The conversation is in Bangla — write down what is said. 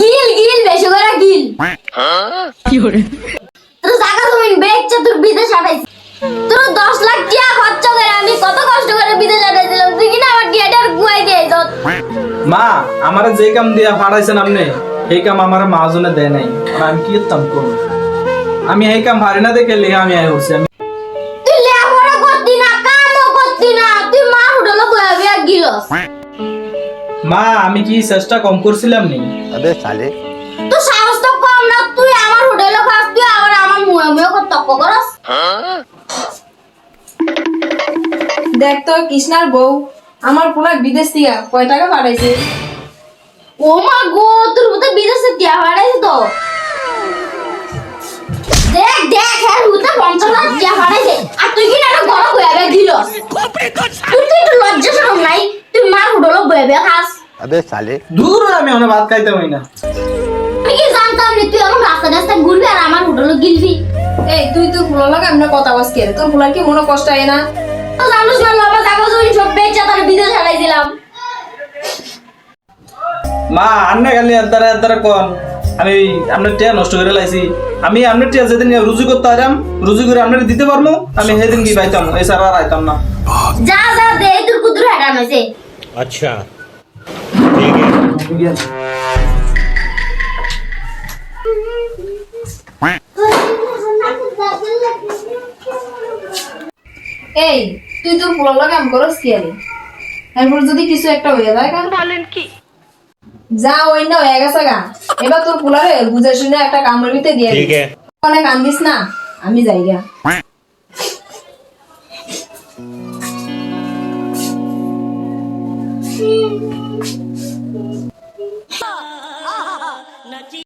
গিল গিল বেশি করে গিল। তোর জায়গা তুমি বেচছে তোর বিদেশ আটাইছি। তোর দশ লাখ টিয়া খরচ করে আমি কত কষ্ট করে বিদেশ আটাইছিলাম? তুই কিনা আমার টিয়াটার গুয়াই দিয়ে যত মা আমার যে কাম দিয়া ফাড়াইছেন আপনি এই কাম আমার মাহাজনে দেয় নাই। আর আমি কি করতাম কোন আমি এই কাম পারি না দেখে লিখে আমি আয় হচ্ছি। আমি তুই লেখাপড়া করতি না কামও করতি না। তুই মা হোটেলে গিলস। মা আমি কি চেষ্টা কম করছিলাম নি? আবে সালে তো সাহস তো কম না তুই আমার হোটেলে খাস তুই আর আমার মুয়ে মুয়ে কত তক্ক করস। দেখ তো কৃষ্ণার বউ আমার পুরা বিদেশ থেকে কয় টাকা বাড়াইছে ও মা গো তোর মতো বিদেশে দিয়া বাড়াইছে তো। দেখ দেখ হ্যাঁ হুতে পঞ্চাশ বে আবে সালে। দূর আমি ওনা ভাত খাইতে হই না। আমি কি জানতাম তুই রাস্তা রাস্তা ঘুরবি আর আমার গিলবি? এই তুই তো ফুলা লাগা কথা বাস তোর কি কষ্ট হয় না? তো জানুস না সব বেচা তার দিলাম। মা কোন। আমি আপনার টিয়া নষ্ট করে লাইছি। আমি আপনার টিয়া যেদিন রুজু করতে আরাম রুজু করে আপনার দিতে পারব আমি সেদিন কি পাইতাম এছাড়া আর আইতাম না। যা যা দে তোর আচ্ছা। এই তুই তো পুরোলা কাম করস কি আরে এরপর যদি কিছু একটা হয়ে যায় কারণ বলেন কি? যা ওই না হয়ে গেছে গা। এবার তোর পুলারে বুঝে শুনে একটা কামের ভিতরে দিয়ে ঠিক আছে। অনেক কান্দিস না আমি যাই গা।